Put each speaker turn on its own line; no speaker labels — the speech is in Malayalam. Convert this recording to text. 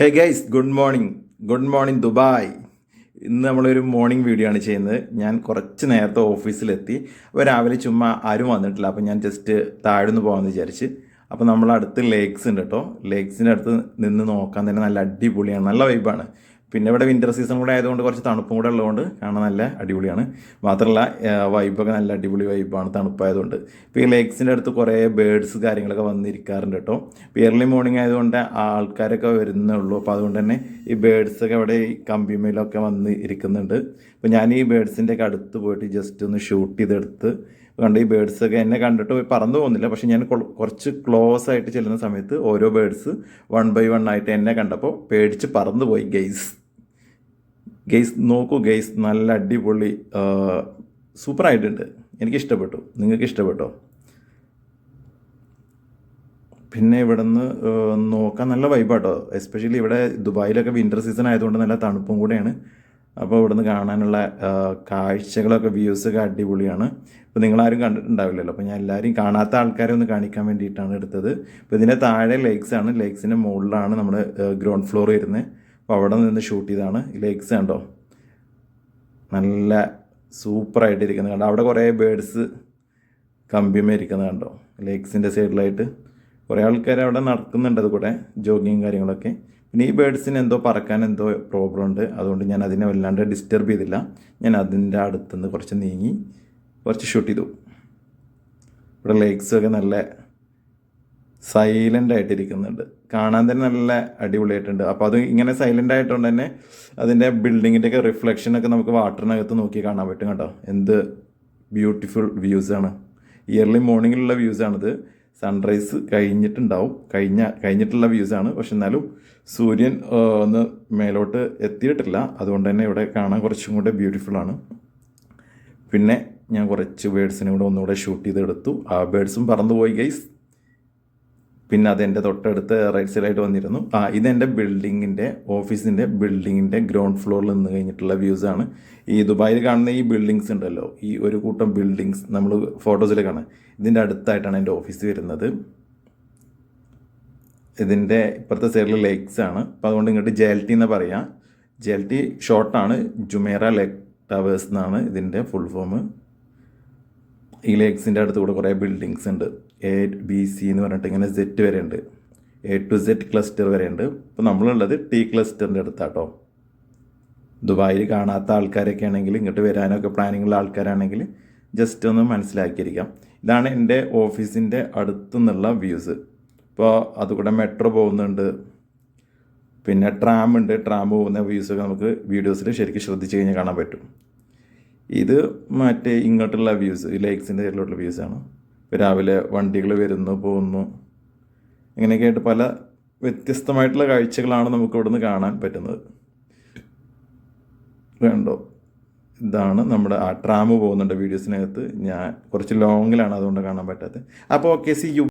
Hey guys good morning good morning Dubai ഇന്ന് നമ്മളൊരു മോർണിംഗ് വീഡിയോ ആണ് ചെയ്യുന്നത്. ഞാൻ കുറച്ച് നേരത്തെ ഓഫീസിലെത്തി അപ്പോൾ രാവിലെ ചുമ്മാ ആരും വന്നിട്ടില്ല. അപ്പോൾ ഞാൻ ജസ്റ്റ് താഴ്ന്നു പോകാമെന്ന് വിചാരിച്ച്. അപ്പോൾ നമ്മൾ അടുത്ത് ലേക്സ് ഉണ്ട് കേട്ടോ ലേക്സിന്റെ അടുത്ത് നിന്ന് നോക്കാൻ തന്നെ നല്ല അടിപൊളിയാണ്. നല്ല വൈബാണ് പിന്നെ ഇവിടെ വിന്റർ സീസൺ കൂടെ ആയതുകൊണ്ട് കുറച്ച് തണുപ്പും കൂടെ ഉള്ളതുകൊണ്ട് കാണാൻ നല്ല അടിപൊളിയാണ്. മാത്രമല്ല വൈബൊക്കെ നല്ല അടിപൊളി വൈബാണ് തണുപ്പായതുകൊണ്ട്. ഇപ്പോൾ ഈ ലേക്സിന്റെ അടുത്ത് കുറേ ബേഡ്സ് കാര്യങ്ങളൊക്കെ വന്നിരിക്കാറുണ്ട് കേട്ടോ. ഇപ്പോൾ ഇയർലി മോർണിംഗ് ആയതുകൊണ്ട് ആൾക്കാരൊക്കെ വരുന്നേ ഉള്ളൂ. അപ്പോൾ അതുകൊണ്ട് തന്നെ ഈ ബേഡ്സൊക്കെ ഇവിടെ ഈ കമ്പിമയിലൊക്കെ വന്ന് ഇരിക്കുന്നുണ്ട്. അപ്പോൾ ഞാൻ ഈ ബേഡ്സിന്റെ ഒക്കെ അടുത്ത് പോയിട്ട് ജസ്റ്റ് ഒന്ന് ഷൂട്ട് ചെയ്തെടുത്ത് കണ്ട് ഈ ബേഡ്സൊക്കെ എന്നെ കണ്ടിട്ട് പറന്നു പോകുന്നില്ല. പക്ഷെ ഞാൻ കുറച്ച് ക്ലോസ് ആയിട്ട് ചെല്ലുന്ന സമയത്ത് ഓരോ ബേഡ്സ് വൺ ബൈ വൺ ആയിട്ട് എന്നെ കണ്ടപ്പോൾ പേടിച്ച് പറന്നു പോയി. ഗെയ്സ് ഗെയ്സ് നോക്കൂ ഗെയ്സ് നല്ല അടിപൊളി സൂപ്പർ ആയിട്ടുണ്ട്. എനിക്ക് ഇഷ്ടപ്പെട്ടു നിങ്ങൾക്ക് ഇഷ്ടപ്പെട്ടോ പിന്നെ ഇവിടെ നിന്ന് നോക്കാൻ നല്ല വൈബാട്ടോ എസ്പെഷ്യലി ഇവിടെ ദുബായിലൊക്കെ വിന്റർ സീസൺ ആയതുകൊണ്ട് നല്ല തണുപ്പും കൂടെയാണ്. അപ്പോൾ ഇവിടുന്ന് കാണാനുള്ള കാഴ്ചകളൊക്കെ വ്യൂസൊക്കെ അടിപൊളിയാണ്. ഇപ്പോൾ നിങ്ങളാരും കണ്ടിട്ടുണ്ടാവില്ലല്ലോ. അപ്പോൾ ഞാൻ എല്ലാവരും കാണാത്ത ആൾക്കാരെ ഒന്ന് കാണിക്കാൻ വേണ്ടിയിട്ടാണ് എടുത്തത്. അപ്പോൾ ഇതിന്റെ താഴെ ലേക്സ് ആണ്. ലേക്സിന്റെ മുകളിലാണ് നമ്മുടെ ഗ്രൗണ്ട് ഫ്ലോർ വരുന്നത്. അപ്പോൾ അവിടെ നിന്ന് ഷൂട്ട് ചെയ്താണ് ലേക്സ് കണ്ടോ? നല്ല സൂപ്പറായിട്ട് ഇരിക്കുന്നത് കണ്ടോ? അവിടെ കുറേ ബേഡ്സ് കമ്പിമേ ഇരിക്കുന്നത് കണ്ടോ? ലേക്സിന്റെ സൈഡിലായിട്ട് കുറേ ആൾക്കാർ അവിടെ നടക്കുന്നുണ്ട് അതുകൂടെ ജോഗിങ് കാര്യങ്ങളൊക്കെ. പിന്നെ ഈ ബേഡ്സിന് എന്തോ പറക്കാൻ എന്തോ പ്രോബ്ലം ഉണ്ട്. അതുകൊണ്ട് ഞാൻ അതിനെ വല്ലാണ്ട് ഡിസ്റ്റർബ് ചെയ്തില്ല. ഞാൻ അതിന്റെ അടുത്തുനിന്ന് കുറച്ച് നീങ്ങി കുറച്ച് ഷൂട്ട് ചെയ്തു. ഇവിടെ ലേക്സൊക്കെ നല്ല സൈലന്റ് ആയിട്ടിരിക്കുന്നുണ്ട്. കാണാൻ തന്നെ നല്ല അടിപൊളിയായിട്ടുണ്ട്. അപ്പോൾ അത് ഇങ്ങനെ സൈലന്റ് ആയതുകൊണ്ട് തന്നെ അതിന്റെ ബിൽഡിങ്ങിന്റെയൊക്കെ റിഫ്ലക്ഷനൊക്കെ നമുക്ക് വാട്ടറിനകത്ത് നോക്കി കാണാൻ പറ്റും കേട്ടോ. എന്ത് ബ്യൂട്ടിഫുൾ വ്യൂസാണ് ഇയർലി മോർണിംഗിലുള്ള വ്യൂസാണിത് സൺറൈസ് കഴിഞ്ഞിട്ടുണ്ടാവും. കഴിഞ്ഞ കഴിഞ്ഞിട്ടുള്ള വ്യൂസ് ആണ്. പക്ഷെ എന്നാലും സൂര്യൻ ഒന്ന് മേലോട്ട് എത്തിയിട്ടില്ല. അതുകൊണ്ട് തന്നെ ഇവിടെ കാണാൻ കുറച്ചും കൂടെ ബ്യൂട്ടിഫുള്ളാണ് പിന്നെ ഞാൻ കുറച്ച് ബേഡ്സിനെ കൂടെ ഒന്നുകൂടെ ഷൂട്ട് ചെയ്തെടുത്തു. ആ ബേഡ്സും പറന്നു പോയി ഗൈസ് പിന്നെ അതെന്റെ തൊട്ടടുത്ത് റൈറ്റ് സൈഡായിട്ട് വന്നിരുന്നു. ആ ഇതെന്റെ ബിൽഡിങ്ങിന്റെ ഓഫീസിന്റെ ബിൽഡിങ്ങിന്റെ ഗ്രൗണ്ട് ഫ്ലോറിൽ നിന്ന് കഴിഞ്ഞിട്ടുള്ള വ്യൂസ് ആണ്. ഈ ദുബായിൽ കാണുന്ന ഈ ബിൽഡിങ്സ് ഉണ്ടല്ലോ ഈ ഒരു കൂട്ടം ബിൽഡിങ്സ് നമ്മൾ ഫോട്ടോസിൽ കാണാം ഇതിന്റെ അടുത്തായിട്ടാണ് എന്റെ ഓഫീസ് വരുന്നത്. ഇതിന്റെ ഇപ്പുറത്തെ സൈഡിൽ ലേക്സ് ആണ്. അപ്പോൾ അതുകൊണ്ട് ഇങ്ങോട്ട് ജെൽറ്റി എന്ന് പറയാം. ജെൽറ്റി ഷോർട്ടാണ് ജുമേറ ലേക്ക് ടവേഴ്സ് എന്നാണ് ഇതിന്റെ ഫുൾ ഫോം ഈ ലേക്സിന്റെ അടുത്ത് കൂടെ കുറേ ബിൽഡിങ്സ് ഉണ്ട്. എ ബി സി എന്ന് പറഞ്ഞിട്ട് ഇങ്ങനെ സെറ്റ് വരെ ഉണ്ട് എ ടു സെറ്റ് ക്ലസ്റ്റർ വരെ ഉണ്ട് ഇപ്പോൾ നമ്മളുള്ളത് ടി ക്ലസ്റ്ററിന്റെ അടുത്താട്ടോ. ദുബായിൽ കാണാത്ത ആൾക്കാരൊക്കെ ആണെങ്കിൽ ഇങ്ങോട്ട് വരാനൊക്കെ പ്ലാനിങ്ങുള്ള ആൾക്കാരാണെങ്കിൽ ജസ്റ്റ് ഒന്ന് മനസ്സിലാക്കിയിരിക്കാം. ഇതാണ് എന്റെ ഓഫീസിന്റെ അടുത്തുനിന്നുള്ള വ്യൂസ് ഇപ്പോൾ അതുകൂടെ മെട്രോ പോകുന്നുണ്ട്. പിന്നെ ട്രാം ഉണ്ട്. ട്രാം പോകുന്ന വ്യൂസൊക്കെ നമുക്ക് വീഡിയോസിൽ ശരിക്കും ശ്രദ്ധിച്ച് കഴിഞ്ഞാൽ കാണാൻ പറ്റും. ഇത് മറ്റേ ഇങ്ങോട്ടുള്ള വ്യൂസ് ലേക്സിന്റെ സൈഡിലോട്ടുള്ള വ്യൂസാണ് രാവിലെ വണ്ടികൾ വരുന്നു പോകുന്നു. ഇങ്ങനെയൊക്കെ ആയിട്ട് പല വ്യത്യസ്തമായിട്ടുള്ള കാഴ്ചകളാണ് നമുക്ക് ഇവിടുന്ന് കാണാൻ പറ്റുന്നത്. വേണ്ടോ ഇതാണ് നമ്മുടെ ആ ട്രാമ് പോകുന്നുണ്ട് വീഡിയോസിനകത്ത്. ഞാൻ കുറച്ച് ലോങ്ങിലാണ് അതുകൊണ്ട് കാണാൻ പറ്റാത്തത്. അപ്പോൾ ഓക്കെ സി യു